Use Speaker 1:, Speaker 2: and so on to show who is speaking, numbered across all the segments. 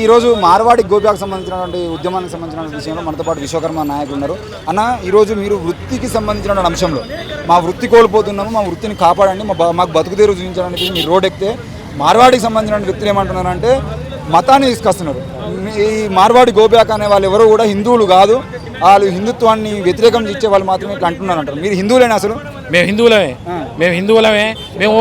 Speaker 1: ఈరోజు మార్వాడి గోపియాకు సంబంధించినటువంటి ఉద్యమానికి సంబంధించిన విషయంలో మనతో పాటు విశ్వకర్మ నాయకులు ఉన్నారు. అన్న ఈరోజు మీరు వృత్తికి సంబంధించిన అంశంలో మా వృత్తి కోల్పోతున్నాము మా వృత్తిని కాపాడండి మా మాకు బతుకు తెరువు మీరు రోడ్ ఎక్కితే మార్వాడికి సంబంధించిన వ్యక్తులు ఏమంటున్నారంటే మతాన్ని తీసుకొస్తున్నారు. ఈ మార్వాడి గోబ్యాక్ అనే వాళ్ళు ఎవరు కూడా హిందువులు కాదు. వాళ్ళు హిందుత్వాన్ని వ్యతిరేకం ఇచ్చే వాళ్ళు మాత్రమే ఇట్లా అంటున్నారు అంటారు మీరు హిందువులేనా అసలు?
Speaker 2: మేము హిందువులమే. మేము హిందువులమే. మేము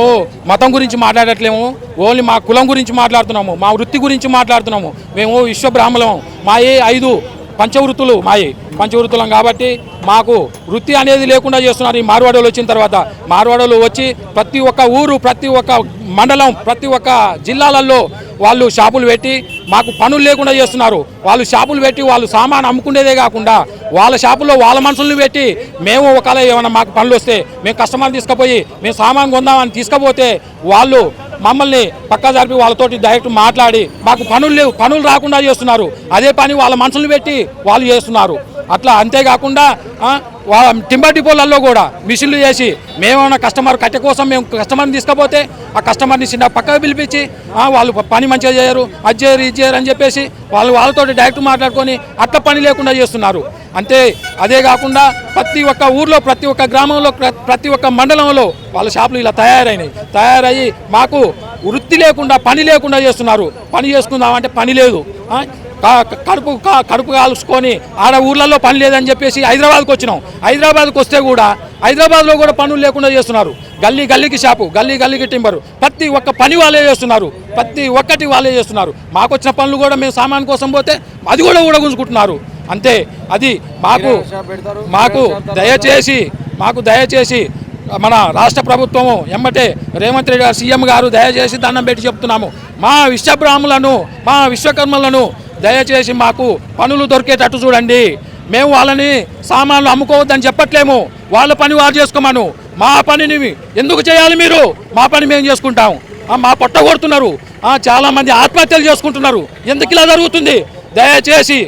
Speaker 2: మతం గురించి మాట్లాడట్లేము. ఓన్లీ మా కులం గురించి మాట్లాడుతున్నాము. మా వృత్తి గురించి మాట్లాడుతున్నాము. మేము విశ్వ బ్రాహ్మణం మాయే ఐదు పంచవృత్తులు మాయే పంచవృత్తులం కాబట్టి మాకు వృత్తి అనేది లేకుండా చేస్తున్నారు ఈ మార్వాడోలు వచ్చిన తర్వాత. మార్వాడోలు వచ్చి ప్రతి ఒక్క ఊరు ప్రతి ఒక్క మండలం ప్రతి ఒక్క జిల్లాలలో వాళ్ళు షాపులు పెట్టి మాకు పనులు లేకుండా చేస్తున్నారు. వాళ్ళు షాపులు పెట్టి వాళ్ళు సామాన్ అమ్ముకునేదే కాకుండా వాళ్ళ షాపుల్లో వాళ్ళ మనుషుల్ని పెట్టి మేము ఒకవేళ ఏమైనా మాకు పనులు వస్తే మేము కస్టమర్ తీసుకుపోయి మేము సామాన్ కొందామని తీసుకుపోతే వాళ్ళు మమ్మల్ని పక్క జరిపి వాళ్ళతోటి డైరెక్ట్ మాట్లాడి మాకు పనులు లేవు పనులు రాకుండా చేస్తున్నారు. అదే పని వాళ్ళ మనుషులు పెట్టి వాళ్ళు చేస్తున్నారు. అట్లా అంతేకాకుండా వాళ్ళ టింబర్ డిపోలలో కూడా మిషన్లు చేసి మేమేమైనా కస్టమర్ కట్టె కోసం మేము కస్టమర్ని తీసుకపోతే ఆ కస్టమర్ని చిన్న పక్కకు పిలిపించి వాళ్ళు పని మంచిగా చేయరు అది చేయరు ఇది చేయరు అని చెప్పేసి వాళ్ళు వాళ్ళతో డైరెక్ట్ మాట్లాడుకొని అట్ట పని లేకుండా చేస్తున్నారు. అంతే అదే కాకుండా ప్రతి ఒక్క ఊర్లో ప్రతి ఒక్క గ్రామంలో ప్రతి ఒక్క మండలంలో వాళ్ళ షాపులు ఇలా తయారైనాయి. తయారయ్యి మాకు వృత్తి లేకుండా పని లేకుండా చేస్తున్నారు. పని చేసుకుందామంటే పని లేదు. కడుపు క- కడుపు కాల్చుకొని ఆడ ఊర్లలో పని లేదని చెప్పేసి హైదరాబాద్కి వచ్చినాం. హైదరాబాద్కి వస్తే కూడా హైదరాబాద్లో కూడా పనులు లేకుండా చేస్తున్నారు. గల్లీ గల్లీకి షాపు గల్లీ గల్లీకి టింబరు. ప్రతి ఒక్క పని వాళ్ళే చేస్తున్నారు. ప్రతి ఒక్కటి వాళ్ళే చేస్తున్నారు. మాకు వచ్చిన పనులు కూడా మేము సామాన్ కోసం పోతే అది కూడా ఊడగుంజుకుంటున్నారు. అంతే. అది మాకు మాకు దయచేసి మాకు దయచేసి మన రాష్ట్ర ప్రభుత్వము ఎమ్మటే రేవంత్ రెడ్డి గారు సీఎం గారు దయచేసి దండం పెట్టి చెప్తున్నాము. మా విశ్వబ్రాహ్మలను మా విశ్వకర్మలను దయచేసి మాకు పనులు దొరికేటట్టు చూడండి. మేము వాళ్ళని సామాన్లు అమ్ముకోవద్దని చెప్పట్లేము. వాళ్ళ పని వారు చేసుకోమను. మా పనిని ఎందుకు చేయాలి మీరు? మా పని మేము చేసుకుంటాం. మా పొట్ట కొడుతున్నారు. చాలామంది ఆత్మహత్యలు చేసుకుంటున్నారు. ఎందుకు ఇలా జరుగుతుంది? దయచేసి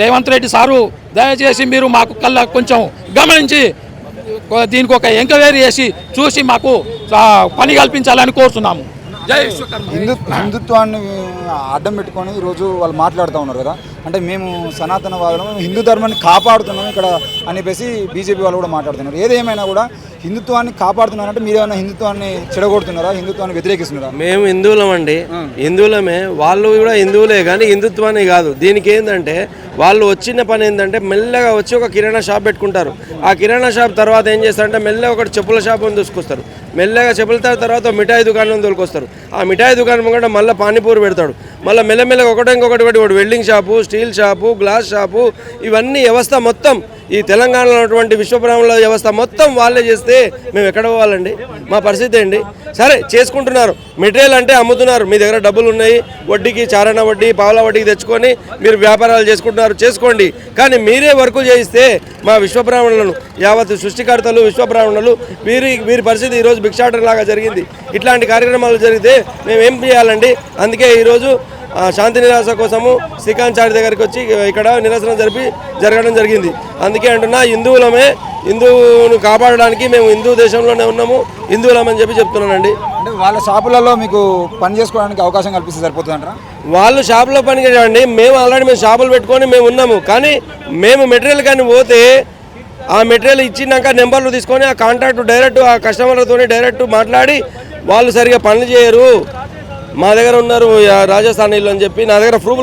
Speaker 2: రేవంత్ రెడ్డి సారు దయచేసి మీరు మాకు కల్లా కొంచెం గమనించి దీనికి ఒక ఎంక్వైరీ చేసి చూసి మాకు పని కల్పించాలని కోరుతున్నాము.
Speaker 1: హిందు హిందుత్వాన్ని అడ్డం పెట్టుకొని ఈరోజు వాళ్ళు మాట్లాడుతూ ఉన్నారు కదా. అంటే మేము సనాతన వాదం హిందూ ధర్మాన్ని కాపాడుతున్నాం ఇక్కడ అని చెప్పేసి బీజేపీ వాళ్ళు కూడా మాట్లాడుతున్నారు. ఏదేమైనా కూడా హిందుత్వాన్ని కాపాడుతున్నారంటే మీరు ఏమైనా హిందుత్వాన్ని చెడగొడుతున్నారా? హిందుత్వాన్ని వ్యతిరేకిస్తున్నారా?
Speaker 3: మేము హిందువులం అండి. హిందువులమే. వాళ్ళు కూడా హిందువులే కానీ హిందుత్వాన్ని కాదు. దీనికి ఏంటంటే వాళ్ళు వచ్చిన పని ఏంటంటే మెల్లగా వచ్చి ఒక కిరాణా షాప్ పెట్టుకుంటారు. ఆ కిరాణా షాప్ తర్వాత ఏం చేస్తారంటే మెల్లగా ఒకటి చెప్పుల షాప్ అని తీసుకొస్తారు. మెల్లగా చెప్పుల తర్వాత మిఠాయి దుకాణం తోలుకొస్తారు. ఆ మిఠాయి దుకాణం కూడా మళ్ళీ పానీపూరి పెడతాడు. మళ్ళీ మెల్లమెల్లగా ఒకటి ఇంకొకటి ఒకటి ఒకటి welding shop steel shop glass shop ఇవన్నీ వ్యవస్థ మొత్తం ఈ తెలంగాణలో ఉన్నటువంటి విశ్వబ్రహ్మణ వ్యవస్థ మొత్తం వాళ్ళే చేస్తే మేము ఎక్కడ పోవాలండి? మా పరిస్థితి ఏంటి? సరే చేసుకుంటున్నారు. మెటీరియల్ అంటే అమ్ముతున్నారు. మీ దగ్గర డబ్బులు ఉన్నాయి. వడ్డీకి చారణ వడ్డీ పావుల వడ్డీకి తెచ్చుకొని మీరు వ్యాపారాలు చేసుకుంటున్నారు. చేసుకోండి. కానీ మీరే వర్కులు చేయిస్తే మా విశ్వబ్రాహ్మణులను యావత్ సృష్టికర్తలు విశ్వబ్రాహ్మణులు వీరి వీరి పరిస్థితి ఈరోజు భిక్షాటన లాగా జరిగింది. ఇట్లాంటి కార్యక్రమాలు జరిగితే మేము ఏం చేయాలండి? అందుకే ఈరోజు శాంతి నిరాశ కోసము శ్రీకాంత్ చారి దగ్గరికి వచ్చి ఇక్కడ నిరసన జరిపి జరగడం జరిగింది. అందుకే అంటున్నా హిందువులమే హిందువును కాపాడడానికి మేము హిందూ దేశంలోనే ఉన్నాము హిందువులమని చెప్పి చెప్తున్నానండి.
Speaker 1: అంటే వాళ్ళ షాపులలో మీకు పని చేసుకోవడానికి అవకాశం కల్పిస్తే సరిపోతుందంటారా?
Speaker 3: వాళ్ళు షాపులో పని చేయండి మేము ఆల్రెడీ మేము షాపులు పెట్టుకొని మేము ఉన్నాము కానీ మేము మెటీరియల్ కానీ పోతే ఆ మెటీరియల్ ఇచ్చినాక నెంబర్లు తీసుకొని ఆ కాంట్రాక్ట్ డైరెక్ట్ ఆ కస్టమర్లతో డైరెక్ట్ మాట్లాడి వాళ్ళు సరిగా పనులు చేయరు. మా దగ్గర ఉన్నారు రాజస్థానీలు అని చెప్పి నా దగ్గర ప్రూఫ్